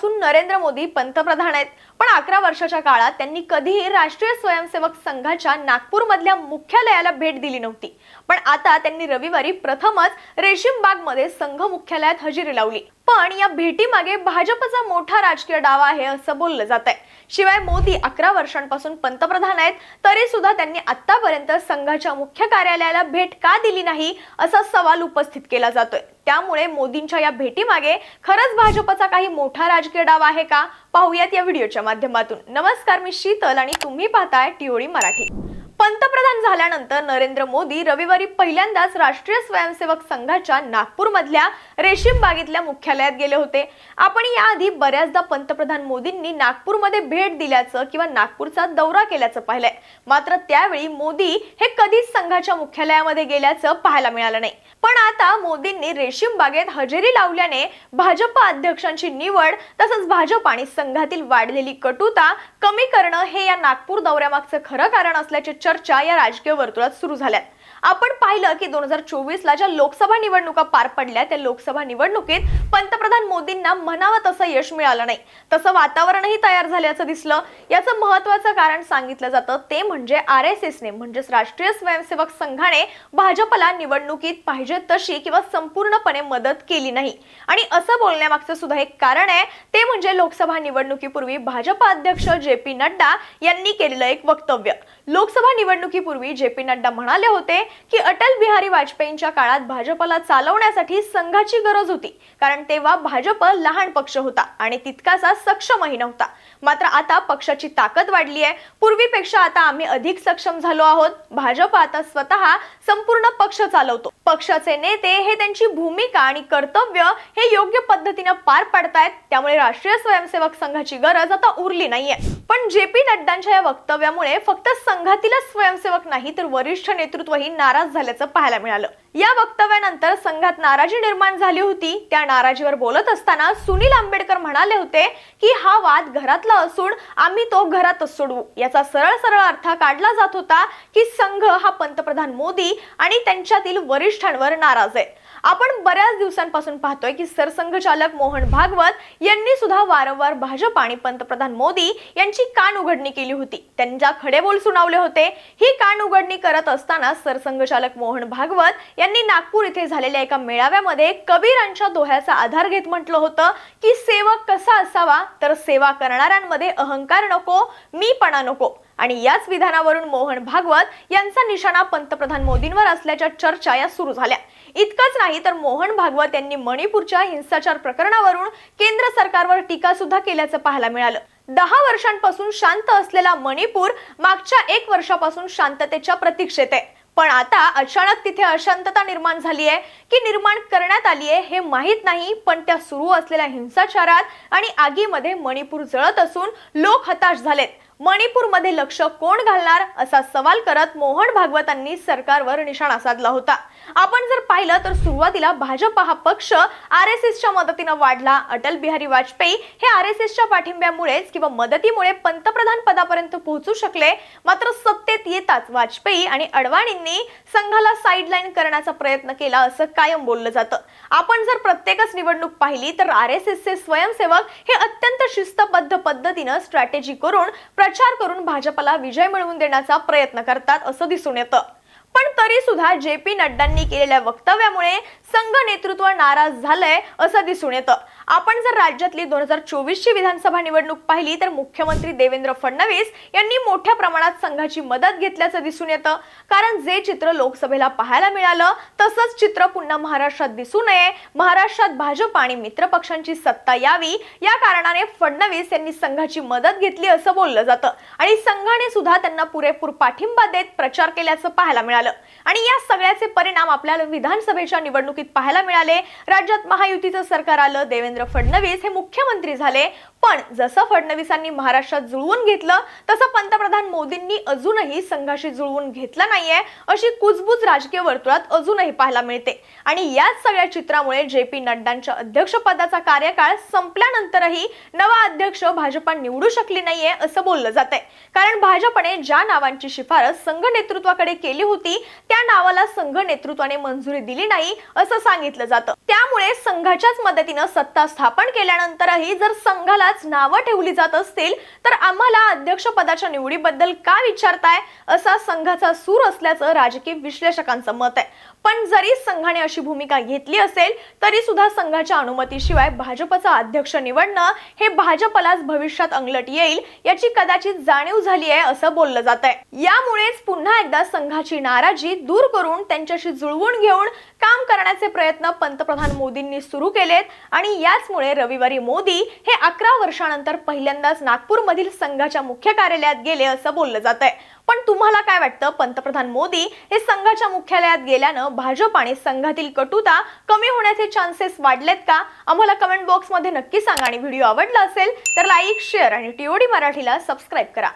वर्षांपासून नरेंद्र मोदी पंतप्रधान आहेत. पण अकरा वर्षाच्या काळात त्यांनी कधीही राष्ट्रीय स्वयंसेवक संघाच्या नागपूरमधल्या मुख्यालयाला भेट दिली नव्हती. पण आता त्यांनी रविवारी प्रथमच रेशीमबागमध्ये संघ मुख्यालयात हजेरी लावली. पण या भेटीमागे भाजपचा मोठा राजकीय डाव आहे असं बोललं जात आहे शिवाय मोदी अकरा वर्षांपासून पंतप्रधान आहेत तरी सुद्धा त्यांनी आतापर्यंत संघाच्या मुख्य कार्यालयाला भेट का दिली नाही असा सवाल उपस्थित केला जातोय. त्यामुळे मोदींच्या या भेटीमागे खरंच भाजपचा काही मोठा राजकीय डाव आहे का? पाहूयात या व्हिडिओच्या माध्यमातून. नमस्कार मी शीतल आणि तुम्ही पाहताय टिओळी मराठी. पंतप्रधान झाल्यानंतर नरेंद्र मोदी रविवारी पहिल्यांदाच राष्ट्रीय स्वयंसेवक संघाच्या नागपूरमधल्या रेशीम बागेतल्या मुख्यालयात गेले होते. आपण याआधी बऱ्याचदा पंतप्रधान मोदींनी नागपूरमध्ये भेट दिल्याचं किंवा नागपूरचा दौरा केल्याचं पाहिलंय. मात्र त्यावेळी मोदी हे कधीच संघाच्या मुख्यालयामध्ये गेल्याचं पाहायला मिळालं नाही. पण आता मोदींनी रेशीम बागेत हजेरी लावल्याने भाजप अध्यक्षांची निवड तसंच भाजप आणि संघातील वाढलेली कटुता कमी करणं हे या नागपूर दौऱ्यामागचं खरं कारण असल्याचे चर्चा या राजकीय वर्तुळात सुरू झाल्यात. आपण पाहिलं की दोन हजार चोवीस ला ज्या लोकसभा निवडणुका पार पडल्या त्या लोकसभा निवडणुकीत पंतप्रधान मोदींना म्हणावं तसं यश मिळालं नाही. तसं वातावरणही तयार झाल्याचं दिसलं. याचं महत्वाचं कारण सांगितलं जातं. ते म्हणजे आर एस एसने म्हणजेच राष्ट्रीय स्वयंसेवक संघाने भाजपला निवडणुकीत पाहिजे तशी किंवा संपूर्णपणे मदत केली नाही. आणि असं बोलण्यामागचं सुद्धा एक कारण आहे. ते म्हणजे लोकसभा निवडणुकीपूर्वी भाजप अध्यक्ष जे पी नड्डा यांनी केलेलं एक वक्तव्य. लोकसभा निवडणुकीपूर्वी जे पी नड्डा म्हणाले होते की अटल बिहारी वाजपेयींच्या काळात भाजपला चालवण्यासाठी संघाची गरज होती. कारण तेव्हा भाजप लहान पक्ष होता आणि तितकासा सक्षमही नव्हता. मात्र आता पक्षाची ताकद वाढली आहे. पूर्वीपेक्षा आता आम्ही अधिक सक्षम झालो आहोत. भाजप आता स्वतः संपूर्ण पक्ष चालवतो. पक्षाचे नेते हे त्यांची भूमिका आणि कर्तव्य हे योग्य पद्धतीनं पार पाडतायत. त्यामुळे राष्ट्रीय स्वयंसेवक संघाची गरज आता उरली नाहीये. पण जे पी नड्डांच्या या वक्तव्यामुळे फक्त संघातीलच स्वयंसेवक नाही तर वरिष्ठ नेतृत्वही नाराज झाल्याचं पाहायला मिळालं. या वक्तव्यानंतर संघात नाराजी निर्माण झाली होती. त्या नाराजीवर बोलत असताना सुनील आंबेडकर म्हणाले होते की हा वाद घरातला असून आम्ही तो घरातच सोडवू याचा सरळ सरळ अर्थ काढला जात होता की संघ हा पंतप्रधान मोदी आणि त्यांच्यातील वरिष्ठांवर नाराज आहे. आपण बऱ्याच दिवसांपासून पाहतोय की सरसंघचालक मोहन भागवत यांनी सुद्धा वारंवार भाजप आणि पंतप्रधान मोदी यांची कान उघडणी केली होती. त्यांच्या खडेबोल सुनावले होते. ही कान उघडणी करत असताना सरसंघचालक मोहन भागवत यांनी नागपूर इथे झालेल्या एका मेळाव्यामध्ये कबीरांच्या दोह्याचा आधार घेत म्हटलं होतं की सेवक कसा असावा? तर सेवा करणाऱ्यांमध्ये अहंकार नको मीपणा नको. आणि याच विधानावरून मोहन भागवत यांचा निशाणा पंतप्रधान मोदींवर असल्याच्या चर्चा या सुरू झाल्या. इतकंच नाही तर मोहन भागवत यांनी मणिपूरच्या हिंसाचार प्रकरणावरून केंद्र सरकारवर टीका सुद्धा केल्याचं पाहायला मिळालं. दहा वर्षांपासून शांत असलेला मणिपूर मागच्या एक वर्षापासून शांततेच्या प्रतीक्षेत आहे. पण आता अचानक तिथे अशांतता निर्माण झाली आहे की निर्माण करण्यात आली आहे हे माहीत नाही पण त्या सुरू असलेल्या हिंसाचारात आणि आगीमध्ये मणिपूर जळत असून लोक हताश झालेत. मणिपूरमध्ये लक्ष कोण घालणार असा सवाल करत मोहन भागवतांनी सरकारवर निशाणा साधला होता. आपण जर पाहिलं तर सुरुवातीला भाजप हा पक्ष आर एस एसच्या मदतीनं वाढला. अटल बिहारी वाजपेयी हे आर एस एसच्या पाठिंब्यामुळेच किंवा मदतीमुळे पंतप्रधान पदापर्यंत पोहोचू शकले. मात्र सत्तेत येताच वाजपेयी आणि अडवाणींनी संघाला साईडलाईन करण्याचा प्रयत्न केला असं कायम बोललं जातं. आपण जर प्रत्येकच निवडणूक पाहिली तर आर एस एसचे स्वयंसेवक हे अत्यंत शिस्तबद्ध पद्धतीनं स्ट्रॅटेजी करून प्रचार करून भाजपला विजय मिळवून देण्याचा प्रयत्न करतात असं दिसून येतं. पण तरी सुद्धा जे पी नड्डांनी केलेल्या वक्तव्यामुळे संघ नेतृत्व नाराज झालंय असं दिसून येतं. आपण जर राज्यातली दोन हजार चोवीस ची विधानसभा निवडणूक पाहिली तर मुख्यमंत्री देवेंद्र फडणवीस यांनी मोठ्या प्रमाणात संघाची मदत घेतल्याचं दिसून येतं. कारण जे चित्र लोकसभेला पाहायला मिळालं तसंच चित्र पुन्हा महाराष्ट्रात दिसू नये. महाराष्ट्रात भाजप आणि मित्र पक्षांची सत्ता यावी या कारणाने फडणवीस यांनी संघाची मदत घेतली असं बोललं जातं. आणि संघाने सुद्धा त्यांना पुरेपूर पाठिंबा देत प्रचार केल्याचं पाहायला मिळालं. आणि या सगळ्याचे परिणाम आपल्याला विधानसभेच्या निवडणुकीत पाहायला मिळाले. राज्यात महायुतीचं सरकार आलं देवेंद्र फडणवीस हे मुख्यमंत्री झाले. पण जसं फडणवीसांनी महाराष्ट्रात जुळवून घेतलं तसं पंतप्रधान मोदींनी अजूनही संघाशी जुळवून घेतलं नाहीये अशी कुजबूज राजकीय वर्तुळात अजूनही पाहायला मिळते. आणि याच सगळ्या चित्रामुळे जे पी नड्डांच्या अध्यक्षपदाचा कार्यकाळ संपल्यानंतरही नवा अध्यक्ष भाजपा निवडू शकली नाहीये असं बोललं जात आहे कारण भाजपने ज्या नावांची शिफारस संघ नेतृत्वाकडे केली होती त्या नावाला संघ नेतृत्वाने मंजुरी दिली नाही असं सांगितलं जातं. त्यामुळे संघाच्याच मदतीनं सत्ता स्थापन केल्यानंतरही जर संघाला संघालाच नावं ठेवली जात असतील तर आम्हाला अध्यक्षपदाच्या निवडीबद्दल का विचारताय? असा संघाचा सूर असल्याचं राजकीय विश्लेषकांचं मत आहे. पण जरी संघाने अशी भूमिका घेतली असेल तरी सुद्धा संघाच्या अनुमतीशिवाय भाजपचा अध्यक्ष निवडणं हे भाजपलाच भविष्यात अंगलट येईल याची कदाचित जाणीव झाली आहे असं बोललं जात आहे यामुळेच पुन्हा एकदा संघाची नाराजी दूर करून त्यांच्याशी जुळवून घेऊन काम करण्याचे प्रयत्न पंतप्रधान मोदींनी सुरू केलेत आणि याचमुळे रविवारी मोदी हे अकरा वर्षानंतर पहिल्यांदाच नागपूरमधील संघाच्या मुख्य कार्यालयात गेले असं बोललं जात आहे पण तुम्हाला काय वाटतं? पंतप्रधान मोदी हे संघाच्या मुख्यालयात गेल्यानं भाजप आणि संघातील कटुता कमी होण्याचे चान्सेस वाढलेत का? आम्हाला कमेंट बॉक्समध्ये नक्की सांगा आणि व्हिडिओ आवडला असेल तर लाईक शेअर आणि टीओडी मराठीला सबस्क्राईब करा.